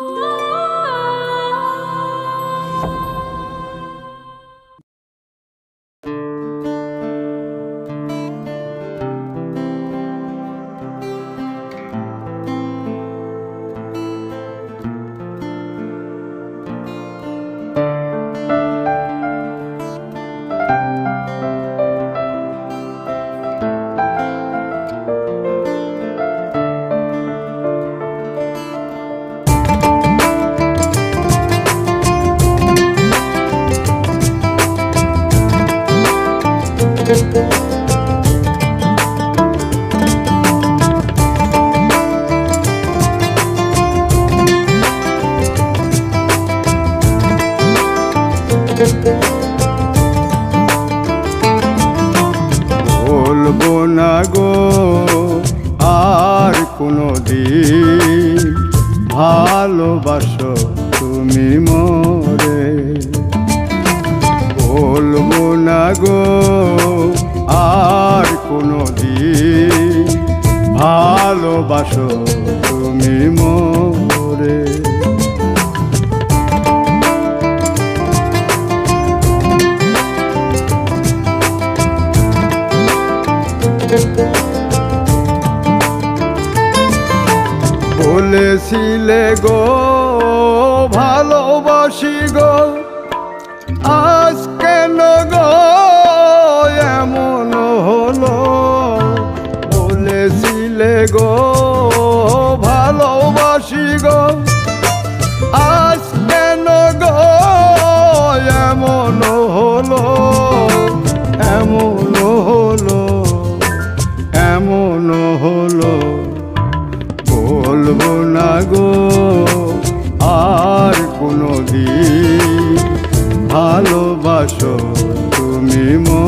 বলব বলেছিলে গো ভালোবাসি গো। আজ কেন গো? এমন হলো বলব না গো আর কোনো দিন ভালোবাসো তুমি মরে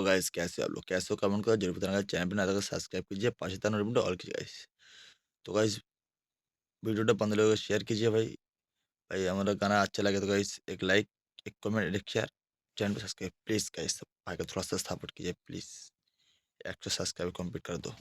तो गाइस कैसे हो आप लोग कैसे हो कमेंट करो, ज़रूर बताना चैनल पर ना तो सब्सक्राइब कीजिए, पाकिस्तान और ऑल कीजिए गाइस तो गाइस वीडियो तो पंद्रह लोगों को शेयर कीजिए भाई। भाई, हमारा गाना अच्छा लगे तो गाइस एक लाइक एक कमेंट एक शेयर चैनल पर सब्सक्राइब प्लीज़ गाइस भाई का थोड़ा सा सपोर्ट कीजिए प्लीज़ एक सौ सब्सक्राइब कंप्लीट कर दो।